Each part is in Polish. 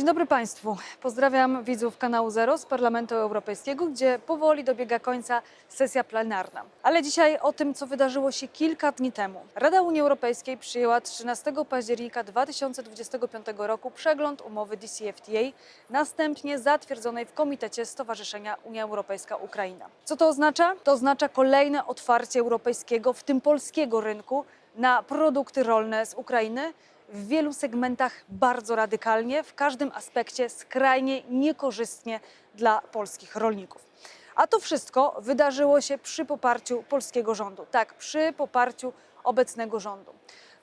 Dzień dobry Państwu. Pozdrawiam widzów kanału Zero z Parlamentu Europejskiego, gdzie powoli dobiega końca sesja plenarna. Ale dzisiaj o tym, co wydarzyło się kilka dni temu. Rada Unii Europejskiej przyjęła 13 października 2025 roku przegląd umowy DCFTA, następnie zatwierdzonej w Komitecie Stowarzyszenia Unia Europejska-Ukraina. Co to oznacza? To oznacza kolejne otwarcie europejskiego, w tym polskiego rynku na produkty rolne z Ukrainy w wielu segmentach bardzo radykalnie, w każdym aspekcie skrajnie niekorzystnie dla polskich rolników. A to wszystko wydarzyło się przy poparciu polskiego rządu. Tak, przy poparciu obecnego rządu.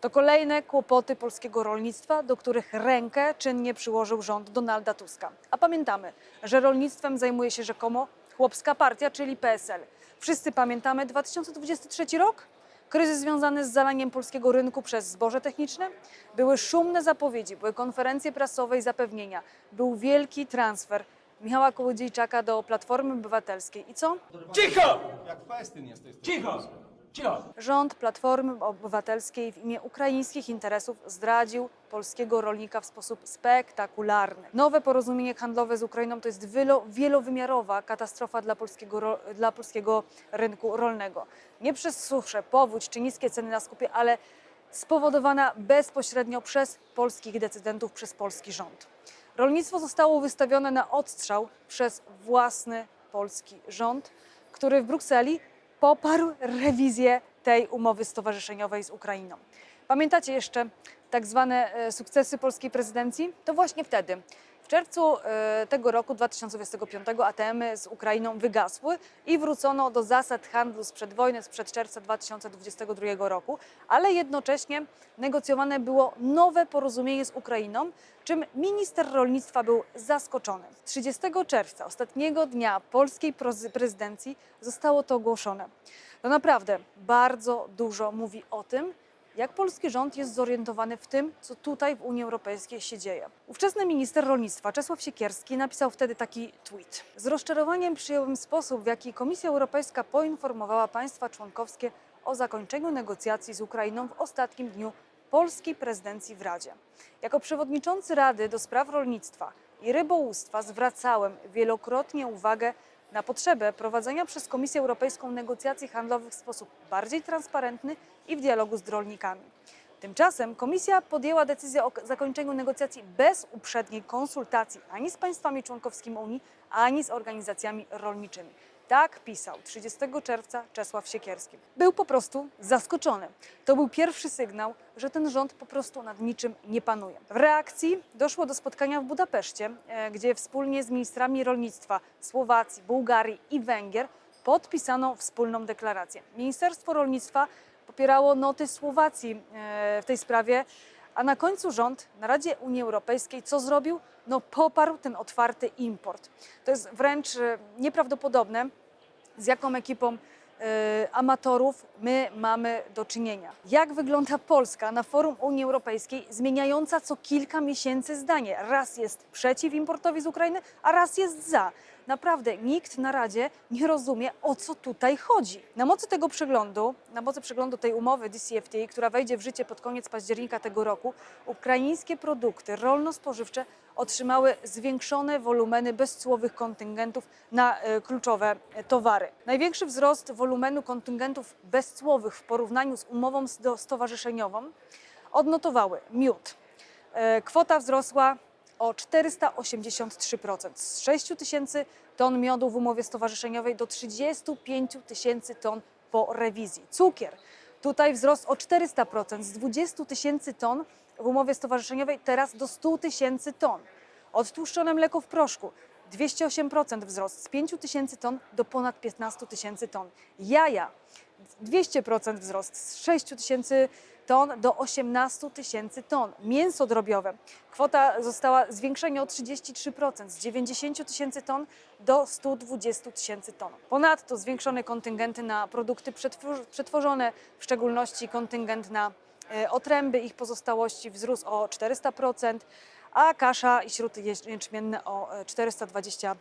To kolejne kłopoty polskiego rolnictwa, do których rękę czynnie przyłożył rząd Donalda Tuska. A pamiętamy, że rolnictwem zajmuje się rzekomo chłopska partia, czyli PSL. Wszyscy pamiętamy 2023 rok? Kryzys związany z zalaniem polskiego rynku przez zboże techniczne? Były szumne zapowiedzi, były konferencje prasowe i zapewnienia. Był wielki transfer Michała Kołodziejczaka do Platformy Obywatelskiej. I co? Cicho! Jak Pestyn jesteś. to Cicho! Rząd Platformy Obywatelskiej w imię ukraińskich interesów zdradził polskiego rolnika w sposób spektakularny. Nowe porozumienie handlowe z Ukrainą to jest wielo, wielowymiarowa katastrofa dla polskiego, dla polskiego rynku rolnego. Nie przez suszę, powódź czy niskie ceny na skupie, ale spowodowana bezpośrednio przez polskich decydentów, przez polski rząd. Rolnictwo zostało wystawione na odstrzał przez własny polski rząd, który w Brukseli poparł rewizję tej umowy stowarzyszeniowej z Ukrainą. Pamiętacie jeszcze tak zwane e, sukcesy polskiej prezydencji? To właśnie wtedy. W czerwcu e, tego roku 2025 ATM-y z Ukrainą wygasły i wrócono do zasad handlu sprzed wojny, sprzed czerwca 2022 roku, ale jednocześnie negocjowane było nowe porozumienie z Ukrainą, czym minister rolnictwa był zaskoczony. 30 czerwca, ostatniego dnia polskiej prezydencji, zostało to ogłoszone. To naprawdę bardzo dużo mówi o tym, jak polski rząd jest zorientowany w tym, co tutaj w Unii Europejskiej się dzieje. Ówczesny minister rolnictwa Czesław Siekierski napisał wtedy taki tweet. Z rozczarowaniem przyjąłem sposób, w jaki Komisja Europejska poinformowała państwa członkowskie o zakończeniu negocjacji z Ukrainą w ostatnim dniu polskiej prezydencji w Radzie. Jako przewodniczący Rady do spraw rolnictwa i rybołówstwa zwracałem wielokrotnie uwagę na potrzebę prowadzenia przez Komisję Europejską negocjacji handlowych w sposób bardziej transparentny i w dialogu z rolnikami. Tymczasem Komisja podjęła decyzję o zakończeniu negocjacji bez uprzedniej konsultacji ani z państwami członkowskimi Unii, ani z organizacjami rolniczymi. Tak pisał 30 czerwca Czesław Siekierski. Był po prostu zaskoczony. To był pierwszy sygnał, że ten rząd po prostu nad niczym nie panuje. W reakcji doszło do spotkania w Budapeszcie, e, gdzie wspólnie z ministrami rolnictwa Słowacji, Bułgarii i Węgier podpisano wspólną deklarację. Ministerstwo Rolnictwa popierało noty Słowacji e, w tej sprawie, a na końcu rząd na Radzie Unii Europejskiej co zrobił? No poparł ten otwarty import. To jest wręcz e, nieprawdopodobne, z jaką ekipą e, amatorów my mamy do czynienia. Jak wygląda Polska na forum Unii Europejskiej, zmieniająca co kilka miesięcy zdanie? Raz jest przeciw importowi z Ukrainy, a raz jest za. Naprawdę nikt na Radzie nie rozumie, o co tutaj chodzi. Na mocy tego przeglądu, na mocy przeglądu tej umowy DCFTA, która wejdzie w życie pod koniec października tego roku, ukraińskie produkty rolno-spożywcze otrzymały zwiększone wolumeny bezcłowych kontyngentów na e, kluczowe e, towary. Największy wzrost wolumenu kontyngentów bezcłowych w porównaniu z umową sto- stowarzyszeniową odnotowały miód. E, Kwota wzrosła o 483%. Z 6 tysięcy ton miodu w umowie stowarzyszeniowej do 35 tysięcy ton po rewizji. Cukier. Tutaj wzrost o 400%. Z 20 tysięcy ton w umowie stowarzyszeniowej teraz do 100 tysięcy ton. Odtłuszczone mleko w proszku. 208% wzrost z 5 tysięcy ton do ponad 15 tysięcy ton. Jaja 200% wzrost z 6 tysięcy ton do 18 tysięcy ton. Mięso drobiowe. Kwota została zwiększona o 33% z 90 tysięcy ton do 120 tysięcy ton. Ponadto zwiększone kontyngenty na produkty przetwor- przetworzone, w szczególności kontyngent na e, otręby, ich pozostałości wzrósł o 400%, a kasza i śruty jeż- jęczmienne o e, 420%.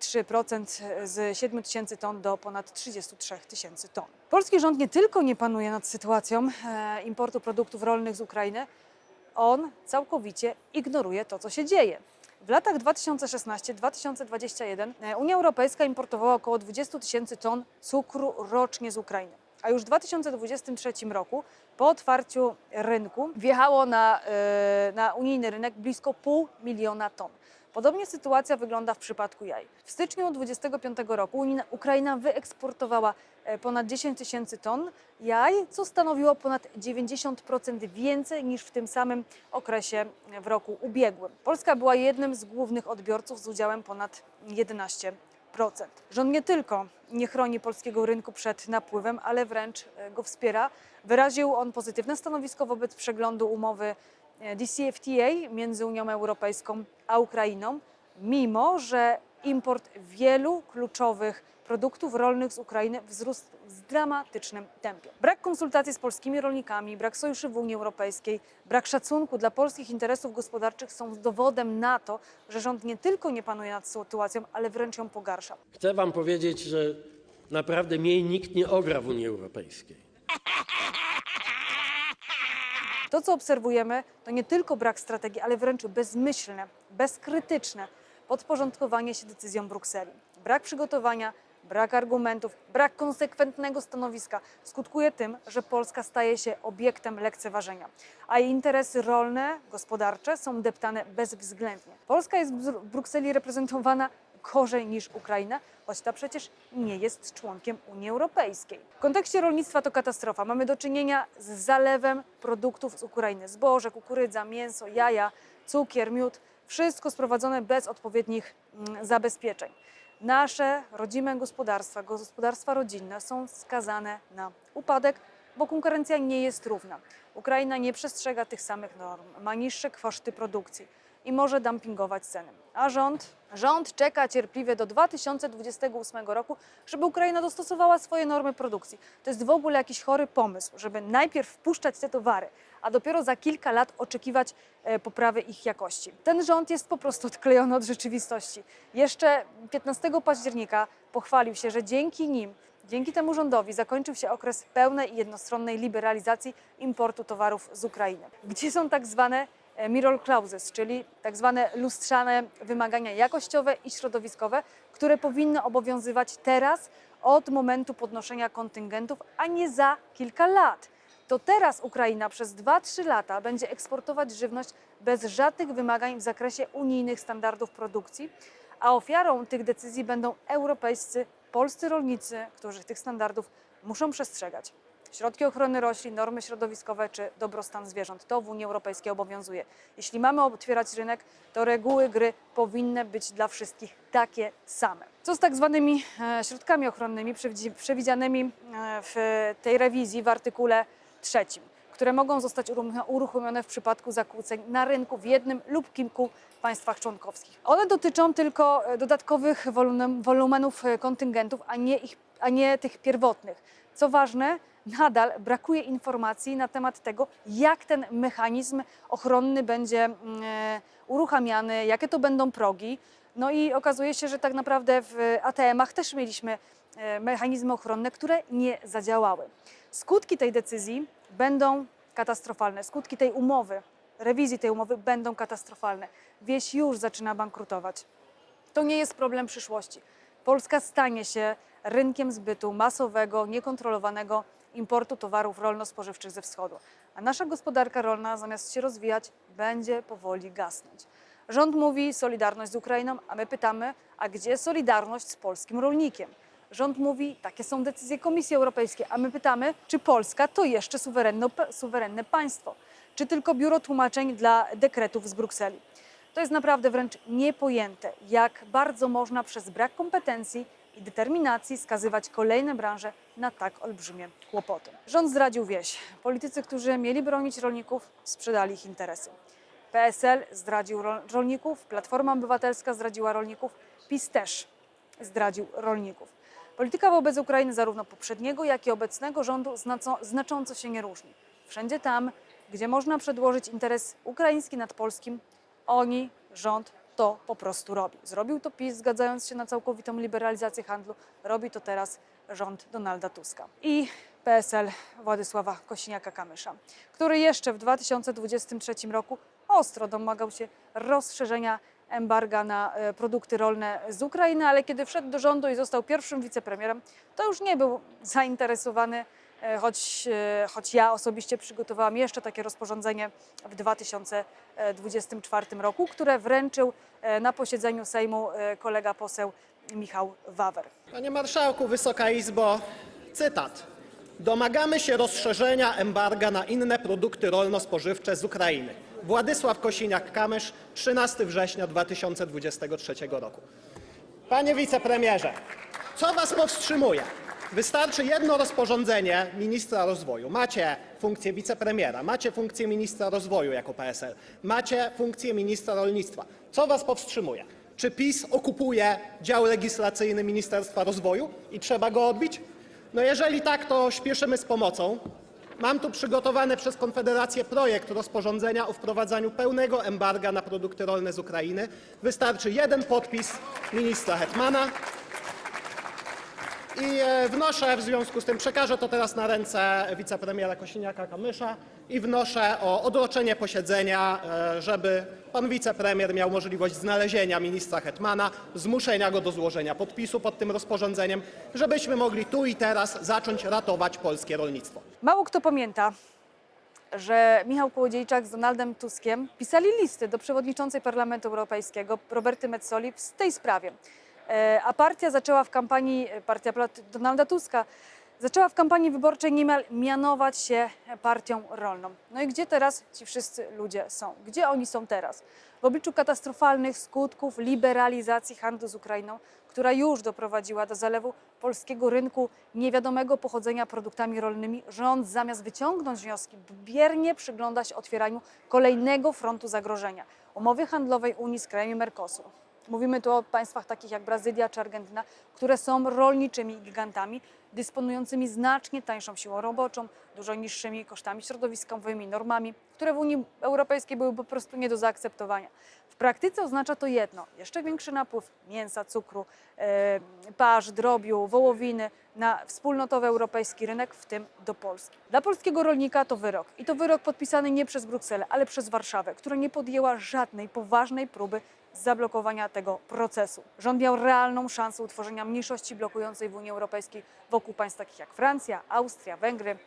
3% z 7 tysięcy ton do ponad 33 tysięcy ton. Polski rząd nie tylko nie panuje nad sytuacją e, importu produktów rolnych z Ukrainy, on całkowicie ignoruje to, co się dzieje. W latach 2016-2021 e, Unia Europejska importowała około 20 tysięcy ton cukru rocznie z Ukrainy. A już w 2023 roku, po otwarciu rynku, wjechało na, e, na unijny rynek blisko pół miliona ton. Podobnie sytuacja wygląda w przypadku jaj. W styczniu 2025 roku Ukraina wyeksportowała e, ponad 10 tysięcy ton jaj, co stanowiło ponad 90% więcej niż w tym samym okresie w roku ubiegłym. Polska była jednym z głównych odbiorców z udziałem ponad 11%. Rząd nie tylko nie chroni polskiego rynku przed napływem, ale wręcz e, go wspiera. Wyraził on pozytywne stanowisko wobec przeglądu umowy e, DCFTA między Unią Europejską a Ukrainą, mimo że import wielu kluczowych produktów rolnych z Ukrainy wzrósł w dramatycznym tempie. Brak konsultacji z polskimi rolnikami, brak sojuszy w Unii Europejskiej, brak szacunku dla polskich interesów gospodarczych są dowodem na to, że rząd nie tylko nie panuje nad sytuacją, ale wręcz ją pogarsza. Chcę wam powiedzieć, że naprawdę mnie nikt nie ogra w Unii Europejskiej. To, co obserwujemy, to nie tylko brak strategii, ale wręcz bezmyślne, bezkrytyczne podporządkowanie się decyzjom Brukseli. Brak przygotowania, brak argumentów, brak konsekwentnego stanowiska skutkuje tym, że Polska staje się obiektem lekceważenia, a jej interesy rolne, gospodarcze są deptane bezwzględnie. Polska jest w Brukseli reprezentowana gorzej niż Ukraina, choć ta przecież nie jest członkiem Unii Europejskiej. W kontekście rolnictwa to katastrofa. Mamy do czynienia z zalewem produktów z Ukrainy. Zboże, kukurydza, mięso, jaja, cukier, miód. Wszystko sprowadzone bez odpowiednich mm, zabezpieczeń. Nasze rodzime gospodarstwa, gospodarstwa rodzinne są skazane na upadek, bo konkurencja nie jest równa. Ukraina nie przestrzega tych samych norm, ma niższe koszty produkcji i może dumpingować ceny. A rząd? Rząd czeka cierpliwie do 2028 roku, żeby Ukraina dostosowała swoje normy produkcji. To jest w ogóle jakiś chory pomysł, żeby najpierw wpuszczać te towary, a dopiero za kilka lat oczekiwać e, poprawy ich jakości. Ten rząd jest po prostu odklejony od rzeczywistości. Jeszcze 15 października pochwalił się, że dzięki nim Dzięki temu rządowi zakończył się okres pełnej i jednostronnej liberalizacji importu towarów z Ukrainy. Gdzie są tak zwane mirror clauses, czyli tak zwane lustrzane wymagania jakościowe i środowiskowe, które powinny obowiązywać teraz od momentu podnoszenia kontyngentów, a nie za kilka lat. To teraz Ukraina przez 2-3 lata będzie eksportować żywność bez żadnych wymagań w zakresie unijnych standardów produkcji, a ofiarą tych decyzji będą europejscy, polscy rolnicy, którzy tych standardów muszą przestrzegać. Środki ochrony roślin, normy środowiskowe czy dobrostan zwierząt. To w Unii Europejskiej obowiązuje. Jeśli mamy otwierać rynek, to reguły gry powinny być dla wszystkich takie same. Co z tak zwanymi e, środkami ochronnymi przewidzi- przewidzianymi e, w tej rewizji w artykule trzecim, które mogą zostać uruchom- uruchomione w przypadku zakłóceń na rynku w jednym lub kilku państwach członkowskich. One dotyczą tylko e, dodatkowych wolumen, wolumenów kontyngentów, a nie, ich, a nie tych pierwotnych. Co ważne, nadal brakuje informacji na temat tego, jak ten mechanizm ochronny będzie mm, e, uruchamiany, jakie to będą progi. No i okazuje się, że tak naprawdę w ATM-ach też mieliśmy e, mechanizmy ochronne, które nie zadziałały. Skutki tej decyzji będą katastrofalne. Skutki tej umowy, rewizji tej umowy będą katastrofalne. Wieś już zaczyna bankrutować. To nie jest problem przyszłości. Polska stanie się rynkiem zbytu masowego, niekontrolowanego importu towarów rolno-spożywczych ze wschodu. A nasza gospodarka rolna, zamiast się rozwijać, będzie powoli gasnąć. Rząd mówi solidarność z Ukrainą, a my pytamy, a gdzie solidarność z polskim rolnikiem? Rząd mówi, takie są decyzje Komisji Europejskiej, a my pytamy, czy Polska to jeszcze suwerenne, państwo, czy tylko biuro tłumaczeń dla dekretów z Brukseli. To jest naprawdę wręcz niepojęte, jak bardzo można przez brak kompetencji i determinacji skazywać kolejne branże na tak olbrzymie kłopoty. Rząd zdradził wieś. Politycy, którzy mieli bronić rolników, sprzedali ich interesy. PSL zdradził ro- rolników, Platforma Obywatelska zdradziła rolników, PiS też zdradził rolników. Polityka wobec Ukrainy zarówno poprzedniego, jak i obecnego rządu znacząco się nie różni. Wszędzie tam, gdzie można przedłożyć interes ukraiński nad polskim, oni, rząd, to po prostu robi. Zrobił to PiS, zgadzając się na całkowitą liberalizację handlu. Robi to teraz rząd Donalda Tuska. I PSL Władysława Kosiniaka-Kamysza, który jeszcze w 2023 roku ostro domagał się rozszerzenia embarga na e, produkty rolne z Ukrainy, ale kiedy wszedł do rządu i został pierwszym wicepremierem, to już nie był zainteresowany, choć, e, choć ja osobiście przygotowałam jeszcze takie rozporządzenie w 2024 roku, które wręczył e, na posiedzeniu Sejmu e, kolega poseł Michał Wawer. Panie Marszałku, Wysoka Izbo, cytat. Domagamy się rozszerzenia embarga na inne produkty rolno-spożywcze z Ukrainy. Władysław Kosiniak-Kamysz, 13 września 2023 roku. Panie wicepremierze, co was powstrzymuje? Wystarczy jedno rozporządzenie ministra rozwoju. Macie funkcję wicepremiera, macie funkcję ministra rozwoju jako PSL, macie funkcję ministra rolnictwa. Co was powstrzymuje? Czy PiS okupuje dział legislacyjny Ministerstwa Rozwoju i trzeba go odbić? No jeżeli tak, to śpieszymy z pomocą. Mam tu przygotowany przez Konfederację projekt rozporządzenia o wprowadzaniu pełnego embarga na produkty rolne z Ukrainy. Wystarczy jeden podpis ministra Hetmana. I e, wnoszę w związku z tym, przekażę to teraz na ręce wicepremiera Kosiniaka-Kamysza i wnoszę o odroczenie posiedzenia, e, żeby pan wicepremier miał możliwość znalezienia ministra Hetmana, zmuszenia go do złożenia podpisu pod tym rozporządzeniem, żebyśmy mogli tu i teraz zacząć ratować polskie rolnictwo. Mało kto pamięta, że Michał Kołodziejczak z Donaldem Tuskiem pisali listy do przewodniczącej Parlamentu Europejskiego Roberty Metzoli w tej sprawie. E, A partia zaczęła w kampanii, e, partia Donalda Tuska zaczęła w kampanii wyborczej niemal mianować się partią rolną. No i gdzie teraz ci wszyscy ludzie są? Gdzie oni są teraz? W obliczu katastrofalnych skutków liberalizacji handlu z Ukrainą, która już doprowadziła do zalewu polskiego rynku niewiadomego pochodzenia produktami rolnymi, rząd zamiast wyciągnąć wnioski, biernie przygląda się otwieraniu kolejnego frontu zagrożenia umowy handlowej Unii z krajami Mercosur. Mówimy tu o państwach takich jak Brazylia czy Argentyna, które są rolniczymi gigantami, dysponującymi znacznie tańszą siłą roboczą, dużo niższymi kosztami środowiskowymi, normami, które w Unii Europejskiej były po prostu nie do zaakceptowania. W praktyce oznacza to jedno: jeszcze większy napływ mięsa, cukru, e, pasz, drobiu, wołowiny na wspólnotowy europejski rynek, w tym do Polski. Dla polskiego rolnika to wyrok. I to wyrok podpisany nie przez Brukselę, ale przez Warszawę, która nie podjęła żadnej poważnej próby zablokowania tego procesu. Rząd miał realną szansę utworzenia mniejszości blokującej w Unii Europejskiej wokół państw takich jak Francja, Austria, Węgry,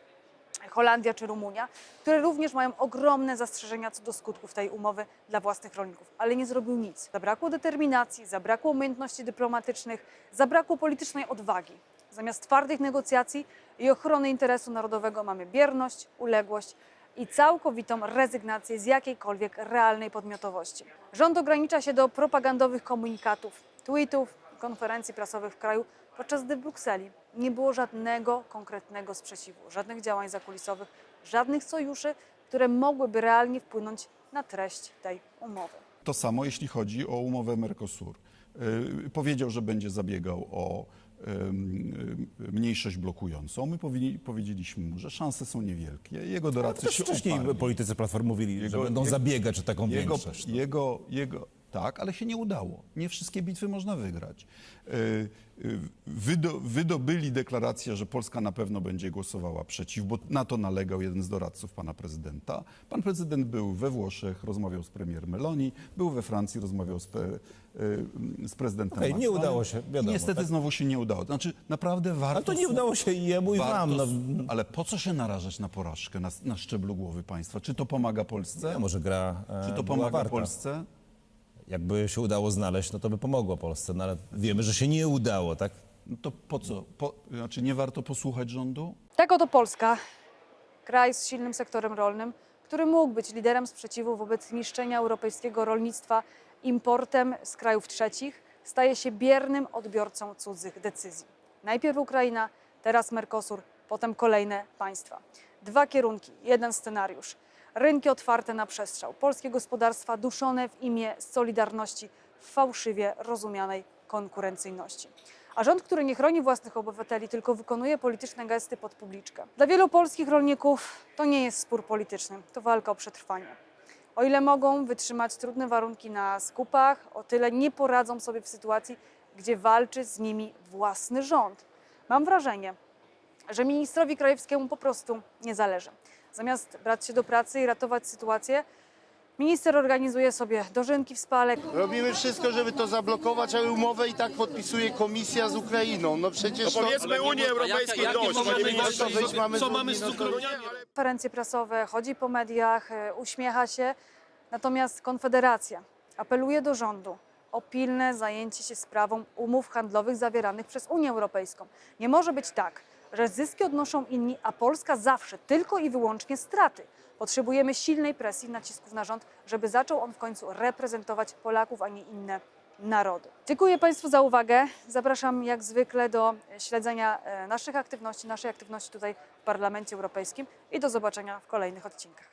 Holandia czy Rumunia, które również mają ogromne zastrzeżenia co do skutków tej umowy dla własnych rolników, ale nie zrobił nic. Zabrakło determinacji, zabrakło umiejętności dyplomatycznych, zabrakło politycznej odwagi. Zamiast twardych negocjacji i ochrony interesu narodowego mamy bierność, uległość i całkowitą rezygnację z jakiejkolwiek realnej podmiotowości. Rząd ogranicza się do propagandowych komunikatów, tweetów, konferencji prasowych w kraju, podczas gdy w Brukseli nie było żadnego konkretnego sprzeciwu, żadnych działań zakulisowych, żadnych sojuszy, które mogłyby realnie wpłynąć na treść tej umowy. To samo jeśli chodzi o umowę Mercosur. Y, Powiedział, że będzie zabiegał o mniejszość blokującą. My powinni, powiedzieliśmy mu, że szanse są niewielkie. Jego doradcy się wcześniej uparli. politycy Platformy mówili, że Jego- będą jego- zabiegać o taką Jego, większość. no. jego, jego, tak, ale się nie udało. Nie wszystkie bitwy można wygrać. Y, y, Wydo, wydobyli deklarację, że Polska na pewno będzie głosowała przeciw, bo na to nalegał jeden z doradców pana prezydenta. Pan prezydent był we Włoszech, rozmawiał z premier Meloni, był we Francji, rozmawiał z, pre, y, z prezydentem Okej, nie udało się, wiadomo, I niestety tak. znowu się nie udało. Znaczy, naprawdę warto... Ale to nie udało się i jemu i wam. No, Ale po co się narażać na porażkę na, na szczeblu głowy państwa? Czy to pomaga Polsce? ja może gra e, Czy to pomaga warta. Polsce? Jakby się udało znaleźć, no to by pomogło Polsce, no ale wiemy, że się nie udało, tak? No to po co? Po, znaczy nie warto posłuchać rządu? Tak oto Polska, kraj z silnym sektorem rolnym, który mógł być liderem sprzeciwu wobec niszczenia europejskiego rolnictwa importem z krajów trzecich, staje się biernym odbiorcą cudzych decyzji. Najpierw Ukraina, teraz Mercosur, potem kolejne państwa. Dwa kierunki, jeden scenariusz. Rynki otwarte na przestrzał, polskie gospodarstwa duszone w imię solidarności w fałszywie rozumianej konkurencyjności. A rząd, który nie chroni własnych obywateli, tylko wykonuje polityczne gesty pod publiczkę. Dla wielu polskich rolników to nie jest spór polityczny, to walka o przetrwanie. O ile mogą wytrzymać trudne warunki na skupach, o tyle nie poradzą sobie w sytuacji, gdzie walczy z nimi własny rząd. Mam wrażenie, że ministrowi Krajewskiemu po prostu nie zależy. Zamiast brać się do pracy i ratować sytuację, Minister organizuje sobie dożynki w spale. Robimy wszystko, żeby to zablokować, ale umowę i tak podpisuje komisja z Ukrainą. No przecież No powiedzmy Unii Europejskiej dość, panie ministrze. Co mamy z no to- cukrowniami? konferencje prasowe, chodzi po mediach, e, uśmiecha się. Natomiast Konfederacja apeluje do rządu o pilne zajęcie się sprawą umów handlowych zawieranych przez Unię Europejską. Nie może być tak, że zyski odnoszą inni, a Polska zawsze tylko i wyłącznie straty. Potrzebujemy silnej presji, nacisków na rząd, żeby zaczął on w końcu reprezentować Polaków, a nie inne narody. Dziękuję Państwu za uwagę. Zapraszam jak zwykle do śledzenia e, naszych aktywności, naszej aktywności tutaj w Parlamencie Europejskim i do zobaczenia w kolejnych odcinkach.